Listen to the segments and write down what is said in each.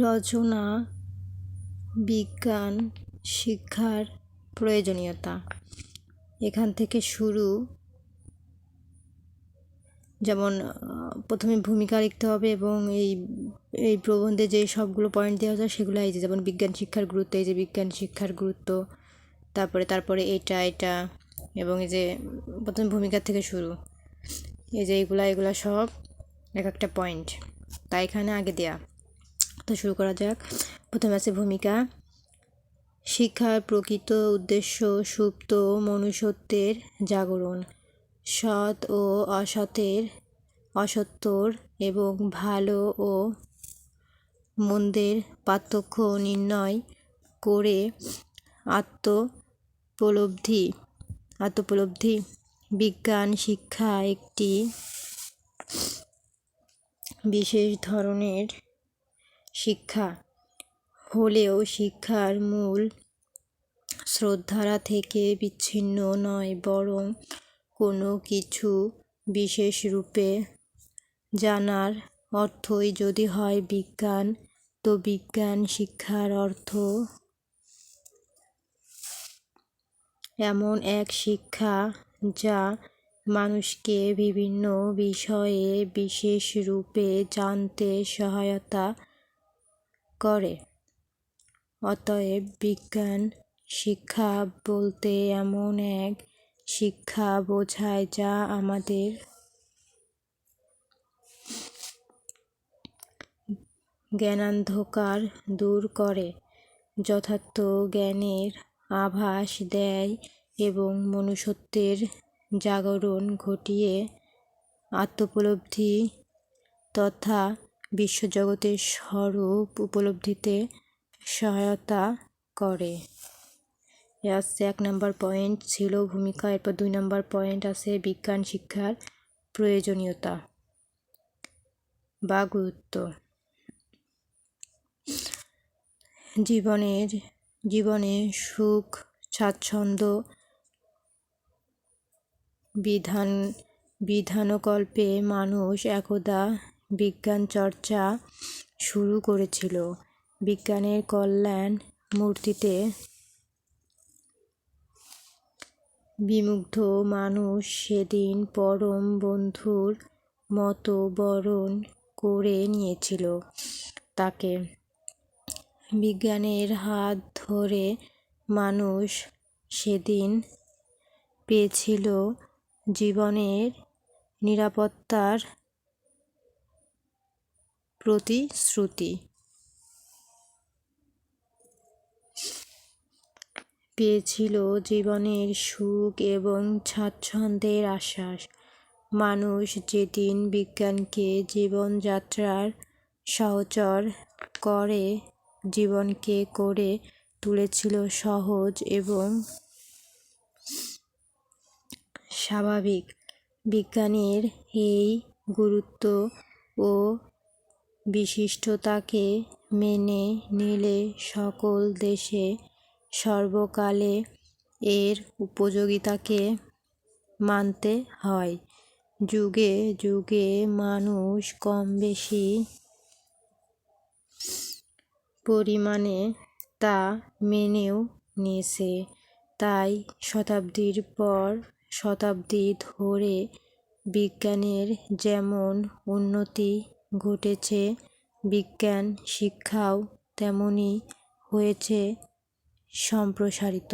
রচনা, বিজ্ঞান, শিক্ষার প্রয়োজনীয়তা। এখান থেকে শুরু। যেমন প্রথমে ভূমিকা লিখতে হবে এবং এই এই প্রবন্ধে যে সবগুলো পয়েন্ট দেওয়া যায় সেগুলো এই যে, যেমন বিজ্ঞান, শিক্ষার গুরুত্ব, এই যে বিজ্ঞান, শিক্ষার গুরুত্ব, তারপরে তারপরে এটা এটা এবং এই যে প্রথমে ভূমিকা থেকে শুরু। এই যে এইগুলা এগুলা সব এক একটা পয়েন্ট তাই এখানে আগে দেয়া। তো শুরু করা যাক। প্রথমে আছে ভূমিকা। শিক্ষার প্রকৃত উদ্দেশ্য সুপ্ত মনুষ্যত্বের জাগরণ, সৎ ও অসতের, অসত্তর এবং ভালো ও মন্দের পার্থক্য নির্ণয় করে আত্মোপলব্ধি আত্মোপলব্ধি। বিজ্ঞান শিক্ষা একটি বিশেষ ধরনের শিক্ষা হলেও শিক্ষার মূল শ্রদ্ধারা থেকে বিচ্ছিন্ন নয়, বরং কোনো কিছু বিশেষ রূপে জানার অর্থই যদি হয় বিজ্ঞান, তো বিজ্ঞান শিক্ষার অর্থ এমন এক শিক্ষা যা মানুষকে বিভিন্ন বিষয়ে বিশেষ রূপে জানতে সহায়তা করে। অতএব বিজ্ঞান, শিক্ষা বলতে এমন এক শিক্ষা বোঝায় যা আমাদের জ্ঞানান্ধকার দূর করে, যথার্থ জ্ঞানের আভাস দেয় এবং মনুষ্যত্বের জাগরণ ঘটিয়ে আত্মোপলব্ধি তথা বিশ্বজগতের স্বরূপ উপলব্ধিতে সহায়তা করে। আসছে এক নম্বর পয়েন্ট ছিল ভূমিকা, এরপর দুই নম্বর পয়েন্ট আছে বিজ্ঞান, শিক্ষার প্রয়োজনীয়তা। বা গুরুত্ব। জীবনের, জীবনে সুখ, স্বাচ্ছন্দ্য বিধান, বিধানকল্পে মানুষ একদা বিজ্ঞান চর্চা শুরু করেছিল। বিজ্ঞানের কল্যাণ মূর্তিতে বিমুগ্ধ মানুষ সেদিন পরম বন্ধুর মতো বরণ করে নিয়েছিল। তাকে বিজ্ঞানের হাত ধরে মানুষ সেদিন পেয়েছিল জীবনের নিরাপত্তার প্রতিশ্রুতি। পেয়েছিল জীবনের সুখ এবং স্বাচ্ছন্দ্যের আশ্বাস। মানুষ যেদিন বিজ্ঞানকে জীবনযাত্রার সহচর করে, জীবনকে করে তুলেছিল সহজ এবং স্বাভাবিক। বিজ্ঞানের এই গুরুত্ব ও বিশিষ্টতাকে মেনে নিলে সকল দেশে সর্বকালে এর উপযোগিতাকে মানতে হয়। যুগে যুগে মানুষ কম বেশি পরিমাণে তা মেনেও নিয়েছে। তাই শতাব্দীর পর শতাব্দী ধরে বিজ্ঞানের যেমন উন্নতি ঘটেছে, বিজ্ঞান শিক্ষাও তেমনি হয়েছে সম্প্রসারিত।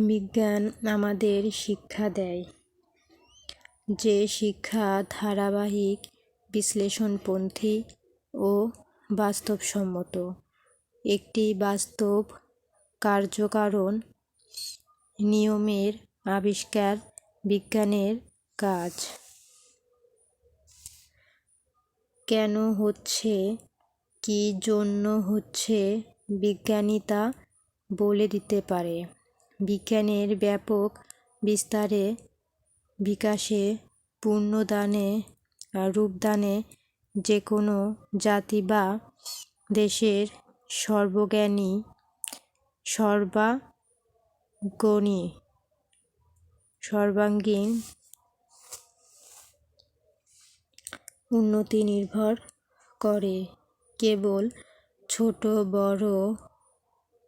বিজ্ঞান আমাদের শিক্ষা দেয়। যে শিক্ষা ধারাবাহিক, বিশ্লেষণপন্থী ও বাস্তবসম্মত। একটি বাস্তব কার্যকারণ নিয়মের আবিষ্কার বিজ্ঞানের কাজ। কেন হচ্ছে, কি জন্য হচ্ছে, বিজ্ঞানী তা বলে দিতে পারে। বিজ্ঞানের ব্যাপক বিস্তারে, বিকাশে পূর্ণদানে রূপদানে যে কোনো জাতি বা দেশের সর্বজ্ঞানী সর্বাঙ্গনী সর্বাঙ্গীন উন্নতি নির্ভর করে। কেবল ছোট বড়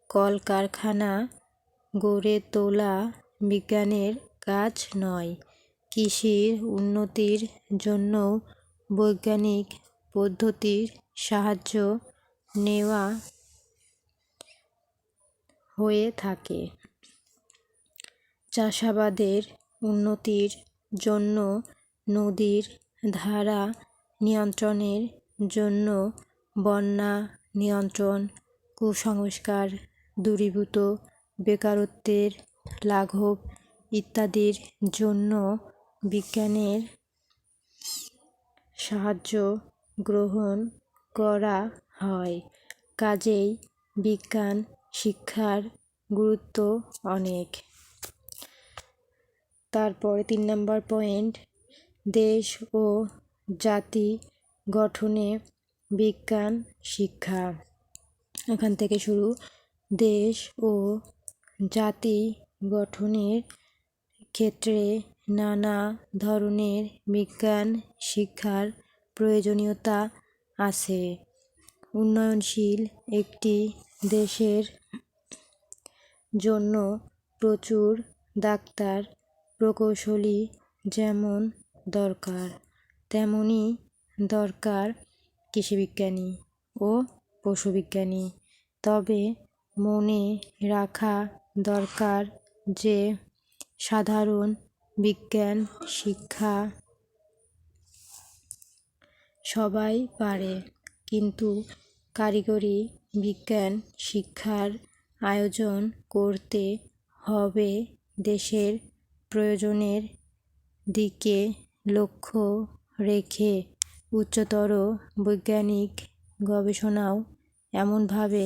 কলকারখানা গড়ে তোলা বিজ্ঞানের কাজ নয়। কৃষির উন্নতির জন্য বৈজ্ঞানিক পদ্ধতির সাহায্য নেওয়া হয়ে থাকে। চাষাবাদের উন্নতির জন্য নদীর ধারা নিয়ন্ত্রণের জন্য বন্যা নিয়ন্ত্রণ, কুসংস্কার, দূরীভূত বেকারত্বের লাঘব ইত্যাদির জন্য বিজ্ঞানের সাহায্য গ্রহণ করা হয়। কাজেই বিজ্ঞান শিক্ষার গুরুত্ব অনেক। তারপরে তিন নম্বর পয়েন্ট, দেশ ও জাতি গঠনে বিজ্ঞান, শিক্ষা। এখান থেকে শুরু। দেশ ও জাতি গঠনের ক্ষেত্রে নানা ধরনের বিজ্ঞান, শিক্ষার প্রয়োজনীয়তা আছে। উন্নয়নশীল একটি দেশের জন্য প্রচুর ডাক্তার প্রকৌশলী যেমন দরকার তেমনই দরকার কৃষিবিজ্ঞানী ও পশুবিজ্ঞানী। তবে মনে রাখা দরকার যে, সাধারণ বিজ্ঞান, শিক্ষা সবাই পারে, কিন্তু কারিগরি বিজ্ঞান শিক্ষার আয়োজন করতে হবে দেশের প্রয়োজনের দিকে লক্ষ্য রেখে উচ্চতর বৈজ্ঞানিক গবেষণাও এমনভাবে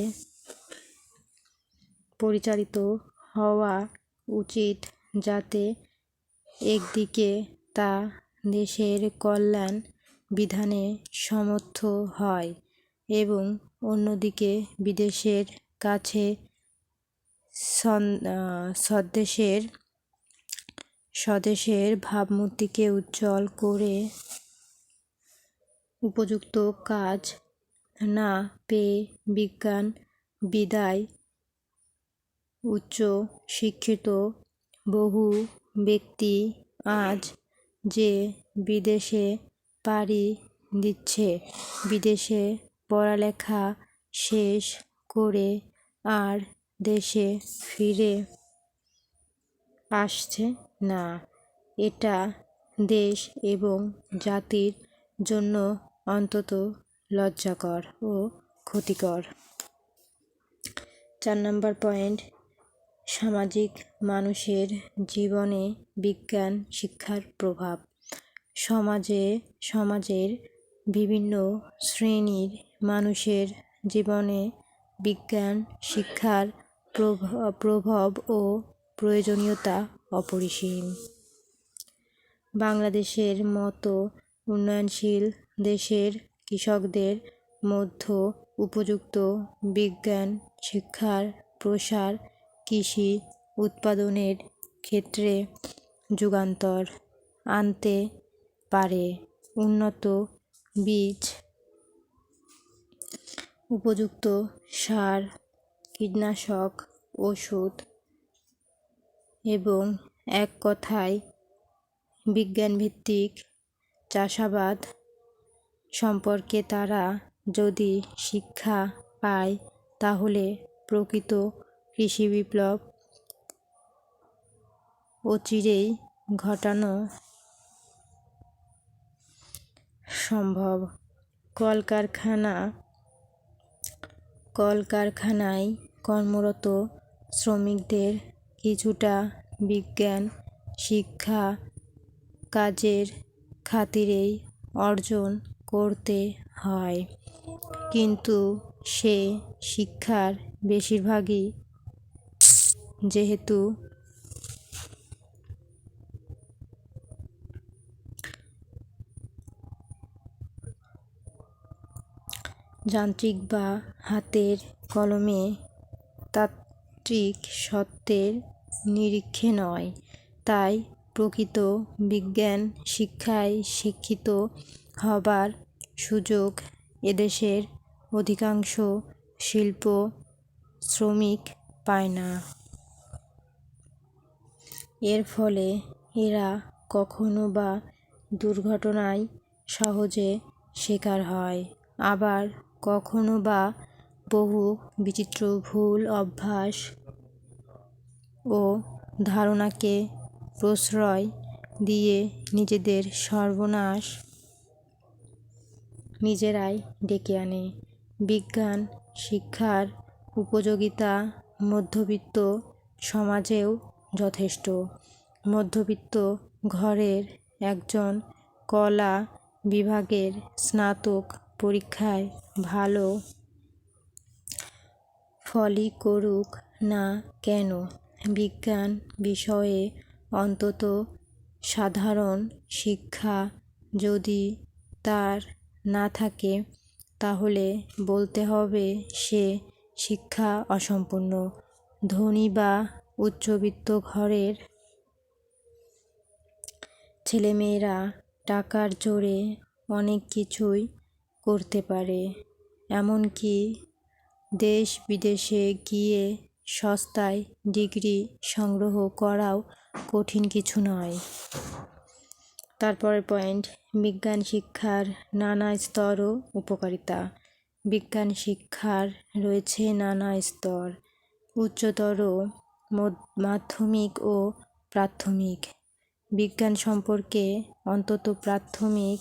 পরিচালিত হওয়া উচিত যাতে একদিকে তা দেশের কল্যাণ বিধানে সমর্থ হয় এবং অন্যদিকে বিদেশের কাছে স্বদেশের স্বদেশের ভাবমূর্তিকে উজ্জ্বল করে উপযুক্ত কাজ না পেয়ে বিজ্ঞান বিদায় উচ্চ শিক্ষিত বহু ব্যক্তি আজ যে বিদেশে পাড়ি দিচ্ছে, বিদেশে পড়ালেখা শেষ করে আর দেশে ফিরে আসছে। না, এটা দেশ এবং জাতির জন্য অন্তত লজ্জাকর ও ক্ষতিকর। চার নম্বর পয়েন্ট, সামাজিক মানুষের জীবনে বিজ্ঞান শিক্ষার প্রভাব। সমাজে, সমাজের বিভিন্ন শ্রেণির মানুষের জীবনে বিজ্ঞান শিক্ষার প্রভাব ও প্রয়োজনীয়তা অপরিসীম। বাংলাদেশের মতো উন্নয়নশীল দেশের কৃষকদের মধ্য উপযুক্ত বিজ্ঞান, শিক্ষার প্রসার, কৃষি উৎপাদনের ক্ষেত্রে যুগান্তর আনতে পারে উন্নত বীজ, উপযুক্ত সার, কীটনাশক, ওষুধ এবং এক কথায় বিজ্ঞানভিত্তিক চাষাবাদ সম্পর্কে তারা যদি শিক্ষা পায়, তাহলে প্রকৃত কৃষি বিপ্লব অচিরেই ঘটানো সম্ভব। কলকারখানা, কলকারখানায় কর্মরত শ্রমিকদের কিছুটা বিজ্ঞান, শিক্ষা কাজের খাতিরেই অর্জন করতে হয়। কিন্তু সে শিক্ষার বেশিরভাগই যেহেতু যান্ত্রিক বা হাতের কলমে তাত্ত্বিক সত্যের নিরীক্ষে নয়। তাই প্রকৃত বিজ্ঞান শিক্ষায় শিক্ষিত হবার সুযোগ এদেশের অধিকাংশ শিল্প শ্রমিক পায় না। এর ফলে এরা কখনো বা দুর্ঘটনায় সহজে শিকার হয়, আবার কখনো বা বহু বিচিত্র ভুল, অভ্যাস ও ধারণাকে প্রশ্রয় দিয়ে নিজেদের সর্বনাশ নিজেরাই ডেকে আনে। বিজ্ঞান, শিক্ষার উপযোগিতা মধ্যবিত্ত সমাজেও যথেষ্ট। মধ্যবিত্ত ঘরের একজন কলা বিভাগের স্নাতক পরীক্ষায় ভালো ফলই করুক না কেন? বিজ্ঞান বিষয়ে অন্তত সাধারণ শিক্ষা যদি তার না থাকে, তাহলে বলতে হবে সে শিক্ষা অসম্পূর্ণ। ধনী বা উচ্চবিত্ত ঘরের ছেলেমেয়েরা টাকার জোরে অনেক কিছুই করতে পারে, এমনকি দেশ বিদেশে গিয়ে সস্তায় ডিগ্রি সংগ্রহ করাও কঠিন কিছু নয়। তারপরের পয়েন্ট, বিজ্ঞান শিক্ষার নানা স্তর ও উপকারিতা। বিজ্ঞান শিক্ষার রয়েছে নানা স্তর, উচ্চতর মাধ্যমিক ও প্রাথমিক। বিজ্ঞান সম্পর্কে অন্তত প্রাথমিক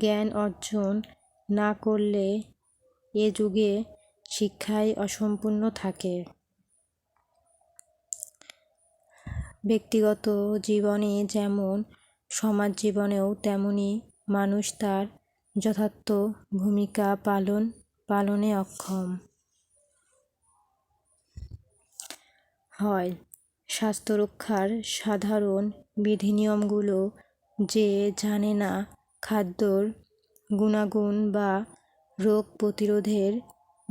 জ্ঞান অর্জন না করলে এ যুগে শিক্ষাই অসম্পূর্ণ থাকে। ব্যক্তিগত জীবনে যেমন সমাজ জীবনেও তেমনি মানুষ তার যথার্থ ভূমিকা পালন, পালনে অক্ষম। হয় স্বাস্থ্য রক্ষার সাধারণ বিধিনিয়মগুলো যে জানে না খাদ্যর গুণাগুণ বা রোগ প্রতিরোধের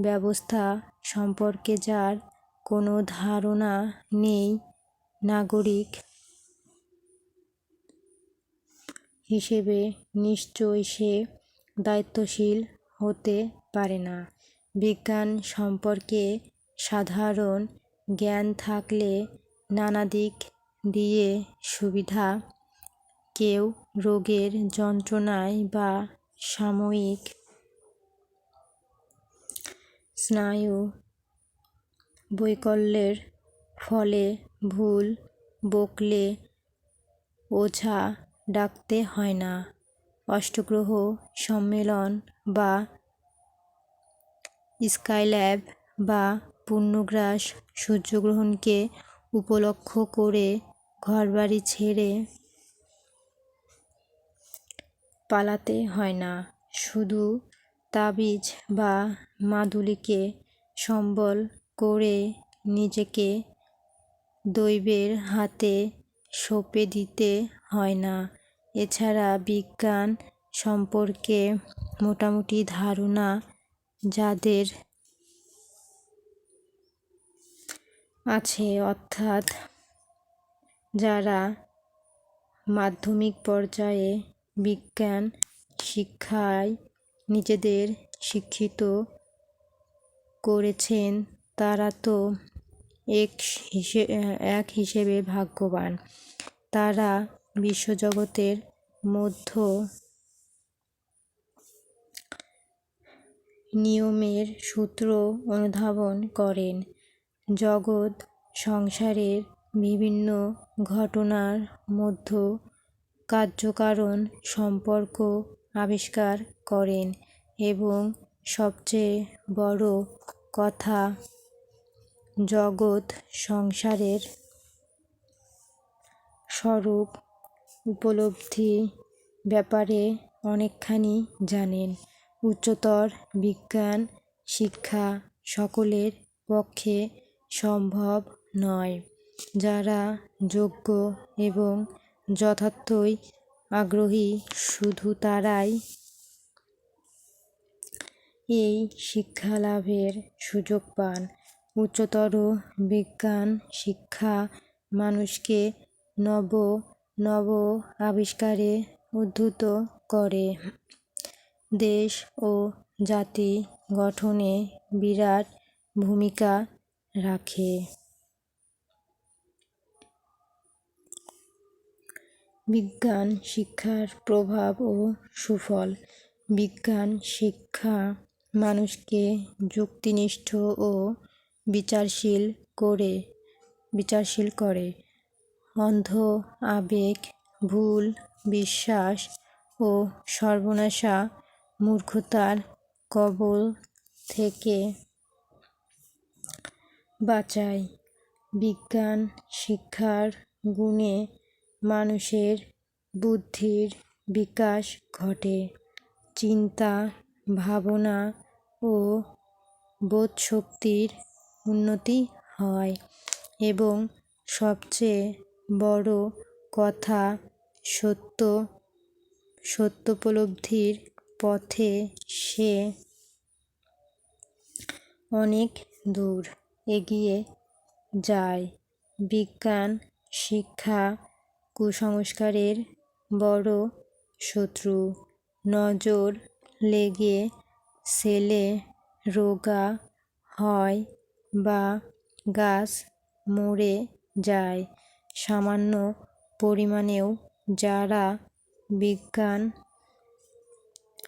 ব্যবস্থা সম্পর্কে যার কোনো ধারণা নেই নাগরিক হিসেবে নিশ্চয় সে দায়িত্বশীল হতে পারে না। বিজ্ঞান সম্পর্কে সাধারণ জ্ঞান থাকলে নানা দিক দিয়ে সুবিধা। কেউ রোগের যন্ত্রণায় বা সাময়িক স্নায়ু বৈকল্যের ফলে ভুল, বকলে, ওঝা ডাকতে হয় না। অষ্টগ্রহ সম্মেলন বা স্কাইল্যাব বা পূর্ণগ্রাস সূর্যগ্রহণকে উপলক্ষ করে ঘরবাড়ি ছেড়ে পালাতে হয় না। শুধু তাবিজ বা মাদুলিকে সম্বল করে নিজেকে দৈবের হাতে সঁপে দিতে হয় না। এছাড়া বিজ্ঞান সম্পর্কে মোটামুটি ধারণা যাদের আছে, অর্থাৎ যারা মাধ্যমিক পর্যায়ে বিজ্ঞান শিক্ষায় নিজেদের শিক্ষিত করেছেন, তারা তো এক হিসে, এক হিসেবে ভাগ্যবান। তারা বিশ্বজগতের মধ্য নিয়মের সূত্র অনুধাবন করেন। জগৎ সংসারের বিভিন্ন ঘটনার মধ্য কার্যকারণ সম্পর্ক আবিষ্কার করেন এবং সবচেয়ে বড় কথা জগৎ সংসারের স্বরূপ উপলব্ধি ব্যাপারে অনেকখানি জানেন। উচ্চতর বিজ্ঞান শিক্ষা সকলের পক্ষে সম্ভব নয়। যারা যোগ্য এবং যথার্থই আগ্রহী শুধু তারাই এই শিক্ষা লাভের সুযোগ পান। উচ্চতর বিজ্ঞান, শিক্ষা, মানুষকে নব নব আবিষ্কারে উদ্ধৃত করে। দেশ ও জাতি গঠনে বিরাট ভূমিকা রাখে। বিজ্ঞান, শিক্ষার প্রভাব ও সুফল। বিজ্ঞান, শিক্ষা মানুষকে যুক্তিনিষ্ঠ ও বিচারশীল করে বিচারশীল করে। অন্ধ, আবেগ, ভুল, বিশ্বাস ও সর্বনাশা মূর্খতার কবল থেকে বাঁচায়। বিজ্ঞান, শিক্ষার গুণে মানুষের বুদ্ধির বিকাশ ঘটে। চিন্তা, ভাবনা ও বোধশক্তির উন্নতি হয় এবং সবচেয়ে বড় কথা সত্য, সত্যোপলব্ধির পথে সে অনেক দূর এগিয়ে যায়। বিজ্ঞান, শিক্ষা কুসংস্কারের বড় শত্রু। নজর লেগে ছেলে রোগা হয় বা গাছ মরে যায়। সামান্য পরিমাণেও যারা বিজ্ঞান,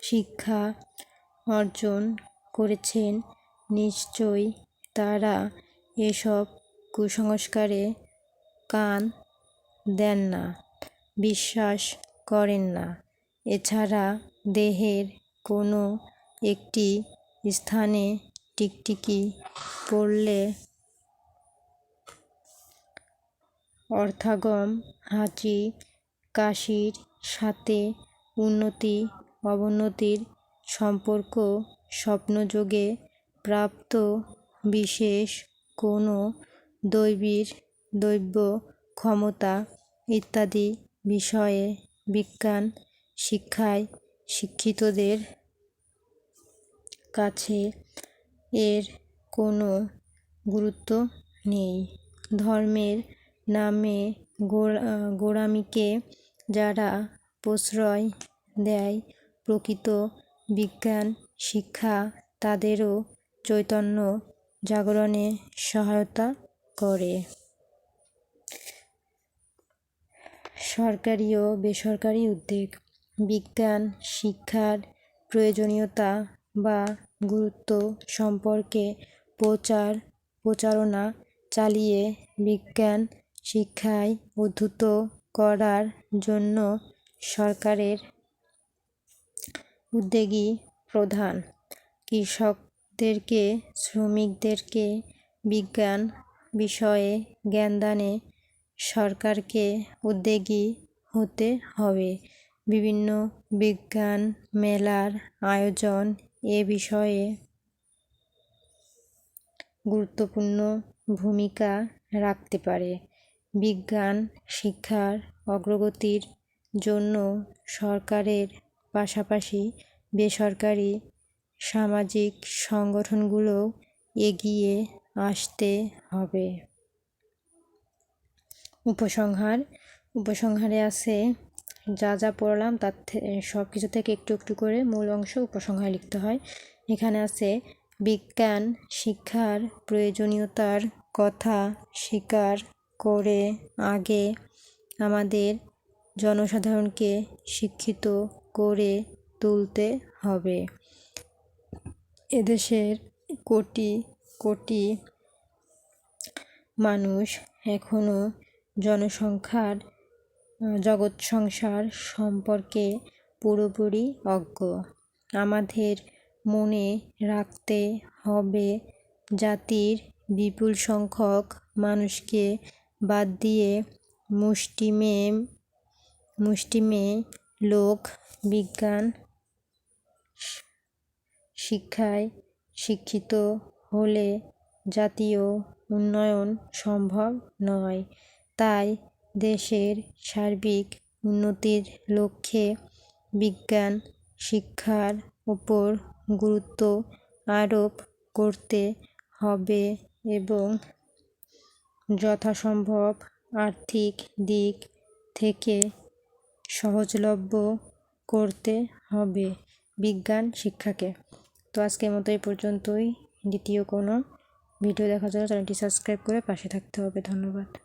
শিক্ষা অর্জন করেছেন, নিশ্চয়ই তারা এসব কুসংস্কারে কান দেন না, বিশ্বাস করেন না। এছাড়া দেহের কোনো একটি স্থানে টিকটিকি পড়লে অর্থাগম, হাঁচি, কাশির সাথে উন্নতি, অবনতির সম্পর্ক, স্বপ্নযোগে প্রাপ্ত বিশেষ কোনো দৈবীর দৈব্য ক্ষমতা ইত্যাদি বিষয়ে বিজ্ঞান শিক্ষায় শিক্ষিতদের কাছে এর কোনো গুরুত্ব নেই। ধর্মের নামে গোড়ামিকে যারা প্রশ্রয় দেয়, প্রকৃত বিজ্ঞান শিক্ষা তাদেরও চৈতন্য জাগরণে সহায়তা করে। সরকারি ও বেসরকারি উদ্যোগ, বিজ্ঞান, শিক্ষার প্রয়োজনীয়তা বা গুরুত্ব সম্পর্কে প্রচার, প্রচারণা চালিয়ে বিজ্ঞান শিক্ষায় উদ্ধৃত করার জন্য সরকারের উদ্যোগী প্রধান। কৃষকদেরকে, শ্রমিকদেরকে বিজ্ঞান বিষয়ে জ্ঞানদানে সরকারকে উদ্যোগী হতে হবে। বিভিন্ন বিজ্ঞান মেলার আয়োজন এ বিষয়ে গুরুত্বপূর্ণ ভূমিকা রাখতে পারে। বিজ্ঞান শিক্ষার অগ্রগতির জন্য সরকারের পাশাপাশি বেসরকারি সামাজিক সংগঠনগুলো এগিয়ে আসতে হবে। উপসংহার। উপসংহারে আছে যা যা পড়লাম তার সব কিছু থেকে একটু একটু করে মূল অংশ উপসংহার লিখতে হয়। এখানে আছে বিজ্ঞান, শিক্ষার, প্রয়োজনীয়তার কথা স্বীকার করে আগে আমাদের জনসাধারণকে শিক্ষিত করে তুলতে হবে। এদেশের কোটি কোটি মানুষ এখনও জনসংখ্যার জগৎ সংসার সম্পর্কে পুরোপুরি অজ্ঞ। আমাদের মনে রাখতে হবে জাতির বিপুল সংখ্যক মানুষকে বাদ দিয়ে মুষ্টিমেয় মুষ্টিমেয় লোক, বিজ্ঞান, শিক্ষায় শিক্ষিত হলে জাতীয় উন্নয়ন সম্ভব নয়। তাই দেশের সার্বিক উন্নতির লক্ষ্যে বিজ্ঞান, শিক্ষার ওপর গুরুত্ব আরোপ করতে হবে এবং যথাসম্ভব আর্থিক দিক থেকে সহজলভ্য করতে হবে বিজ্ঞান শিক্ষাকে। তো আজকের মতো এই পর্যন্তই। দ্বিতীয় কোনো ভিডিও দেখার জন্য চ্যানেলটি সাবস্ক্রাইব করে পাশে থাকতে হবে। ধন্যবাদ।